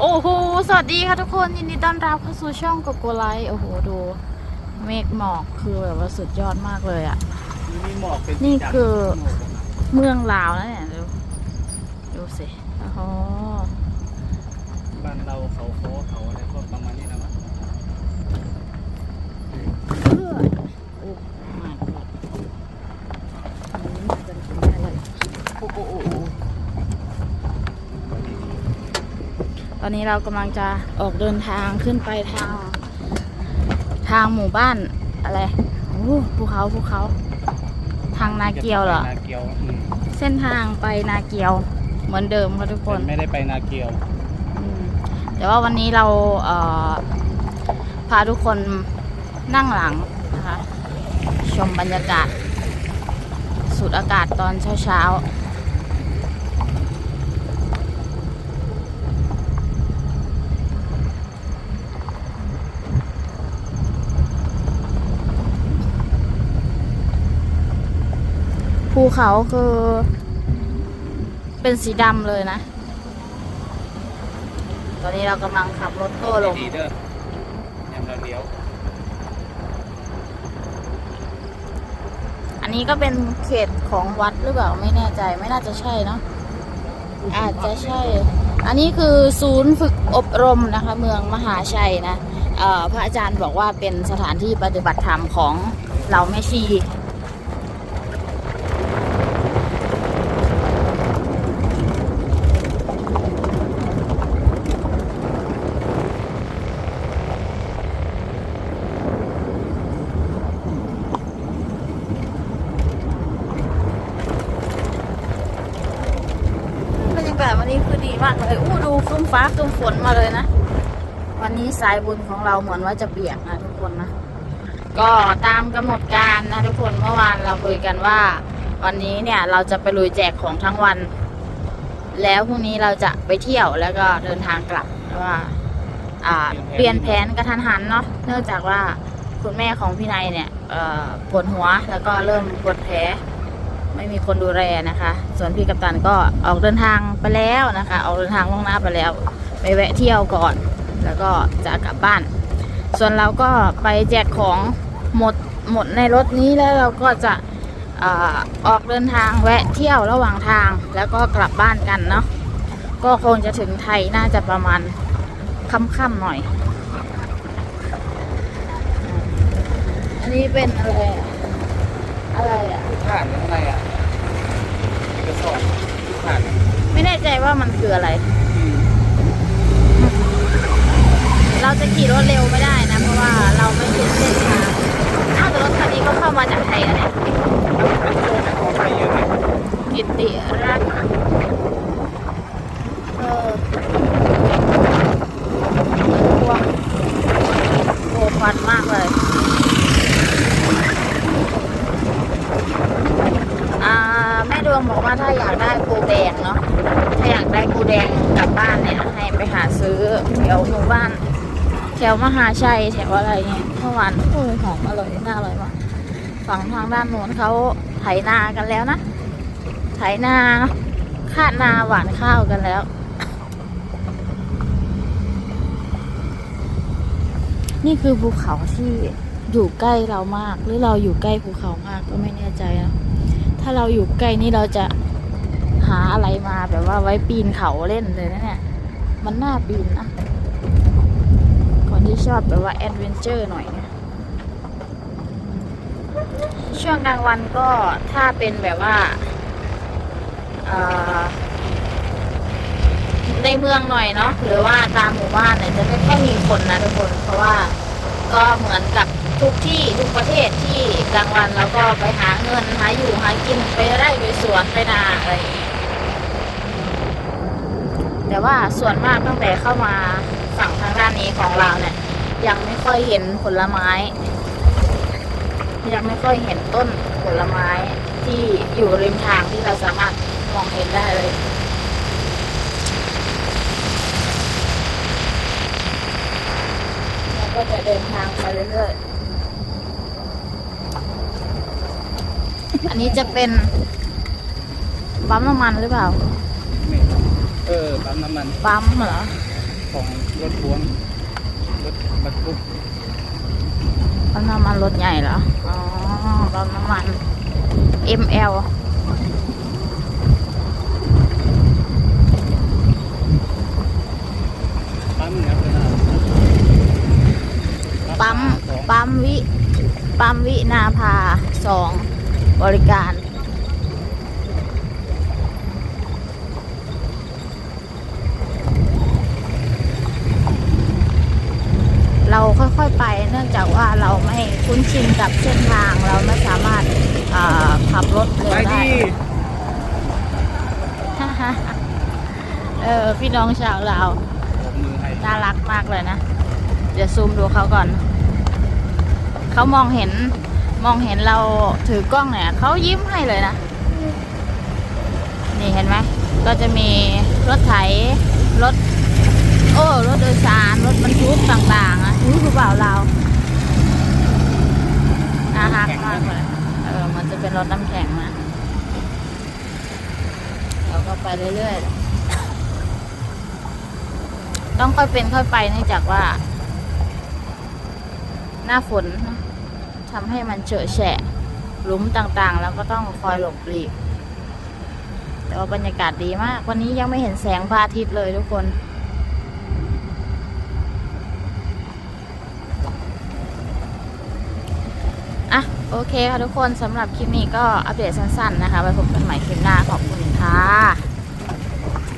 โอ้โห สวัสดีค่ะทุกคน ยินดีต้อนรับเข้าสู่ช่องโกโกไลท์โอ้โห ดู เมฆหมอกคือแบบว่าสุดยอดมากเลยอะมีหมอกเป็นนี่คือ เมืองลาวนะเนี่ย ดูดูสิโอ้โหบ้านเราเขาโค้เขาอะไรพวกประมาณนี้นะมั้งเพื่อโอ้ my god อันนี้น่าจะทำได้เลยโอ้โอ้โอ้โอ้ ตอนนี้เรากำลังจะออกเดินทางขึ้นไปทาง ทางหมู่บ้านอะไรโอ้ภูเขาภูเขา ทางนาเกียวเหรอ นาเกียวอืมเส้นทางไปนาเกียว เหมือนเดิมค่ะทุกคนไม่ได้ไปนาเกียว อืมแต่ว่าวันนี้เราเอ่อพาทุกคนนั่งหลังนะคะ ชมบรรยากาศ สูดอากาศตอนเช้าๆ เขาคือ เป็นสีดำเลยนะ ตอนนี้เรากำลังขับรถโต้ลง ดีเด้อยังเราเลี้ยวอันนี้ก็เป็นเขตของวัดหรือเปล่าไม่แน่ใจไม่น่าจะใช่เนาะอาจจะใช่ อันนี้คือศูนย์ฝึกอบรมนะคะ เมืองมหาชัยนะเอ่อพระอาจารย์บอกว่าเป็นสถานที่ปฏิบัติธรรมของเหล่าแม่ชี บรรยากาศวันนี้คือดี มากเลยอู้ดูครึ้มฟ้าครึ้มฝนมาเลยนะ วันนี้สายบุญของเราเหมือนว่าจะเปียกนะทุกคนนะ ก็ตามกำหนดการนะทุกคนเมื่อวานเราคุยกันว่า วันนี้เนี่ยเราจะไปลุยแจกของทั้งวัน แล้วพรุ่งนี้เราจะไปเที่ยวแล้วก็เดินทางกลับว่าอ่าเปลี่ยนแผนกระทันหันเนาะเนื่องจากว่าคุณแม่ของพี่นายเนี่ยปวดหัวแล้วก็เริ่มปวดแผล ไม่มีคนดูแลนะคะ ส่วนพี่กัปตันก็ออกเดินทางไปแล้วนะคะ ออกเดินทางล่วงหน้าไปแล้ว ไปแวะเที่ยวก่อน แล้วก็จะกลับบ้าน ส่วนเราก็ไปแจกของหมดหมดในรถนี้แล้วเราก็จะออกเดินทางแวะเที่ยวระหว่างทาง แล้วก็กลับบ้านกันเนาะก็คงจะถึงไทยน่าจะประมาณค่ำๆหน่อย อันนี้เป็นอะไร อะอะไรอะผ่านอะไรอะเอกสารผ่าน ไม่แน่ใจว่ามันคืออะไร เราจะขี่รถเร็วไม่ได้นะ เพราะว่าเราไม่คุ้นเส้นทางอ้าวแต่รถคันนี้ก็เข้ามาจากไทยนะเนี่ย ขอไปเยอะไหม กิติรัตน์เออพวงโอ้ควันมากเลย อ่า แม่ดวงบอกว่าถ้าอยากได้ปูแดงเนาะ ถ้าอยากได้ปูแดงกลับบ้านเนี่ย ให้ไปหาซื้อแถ วหมู่บ้าน แถวมหาชัยแถวอะไรเนี่ยเมื่อวานโอ้ยหอมอร่อยน่าอร่อยมากฝั่งทางด้านโน้นเขาไถนากันแล้วนะไถนาคาดนาหวานข้าวกันแล้ว นี่คือภูเขาที่อยู่ใกล้เรามาก หรือเราอยู่ใกล้ภูเขามากก็ไม่แน่ใจนะถ้าเราอยู่ใกล้นี่เราจะหาอะไรมาแบบว่าไว้ปีนเขาเล่นเลยนะเนี่ย มันน่าปีนนะ คนที่ชอบแบบว่าแอดเวนเจอร์หน่อยเนี่ยช่วงกลางวันก็ถ้าเป็นแบบว่าในเมืองหน่อยเนาะหรือว่าตามหมู่บ้านเนี่ยจะไม่ค่อยมีคนนะทุกคน เพราะว่าก็เหมือนกับทุกที่ทุกประเทศที่กลางวันเราก็ไปหาเงินหาอยู่หากินไปไร่ไปสวนไปนาอะไรแต่ว่าส่วนมากตั้งแต่เข้ามา นนี้ของเราเนี่ย ยังไม่ค่อยเห็นผลไม้ ยังไม่ค่อยเห็นต้นผลไม้ที่อยู่ริมทางที่เราสามารถมองเห็นได้เลยแล้วก็จะเดินทางไปเรื่อยๆ อันนี้จะเป็นปั๊มน้ำมันหรือเปล่า เออ ปั๊มน้ำมัน ปั๊มเหรอ ของรถพ่วงรถบรรทุก ปั๊มน้ำมัน รถใหญ่เหรอ อ๋อปั๊มน้ำมัน ML ปั๊มเนี่ยเป็นอะไรปั๊มสองปั๊มวิ ปั๊มวินาภาสองบริการเราค่อยๆไปเนื่องจาก ว่าเราไม่คุ้นชินกับเส้นทางเราไม่สามารถอ่าขับรถเร็วไปได้ดีเออพี่น้องชาวลาวผมมือให้น่ารักมากเลยนะ เดี๋ยวซูมดูเขาก่อน เขามองเห็นมองเห็นเราถือกล้องเนี่ยเขายิ้มให้เลยนะ นี่เห็นไหมก็จะมีรถไถรถ โอ้ รถโดยสาร รถบรรทุกต่างๆอะรู้หรือเปล่าเราน่ารักมากเลย เออ มันจะ เป็นรถน้ำแข็งนะเราก็ไปเรื่อยๆ ต้องค่อยเป็นค่อยไปเนื่องจากว่า หน้าฝนทำให้มันเฉอะแฉะหลุมต่างๆ แล้วก็ต้องคอยหลบหลีกแต่ว่าบรรยากาศดีมาก วันนี้ยังไม่เห็นแสงพระอาทิตย์เลยทุกคน อะ โอ เคค่ะทุกคนสำหรับคลิปนี้ก็อัปเดตสั้นๆนะคะไว้พบกันใหม่คลิปหน้าขอบคุณค่ะ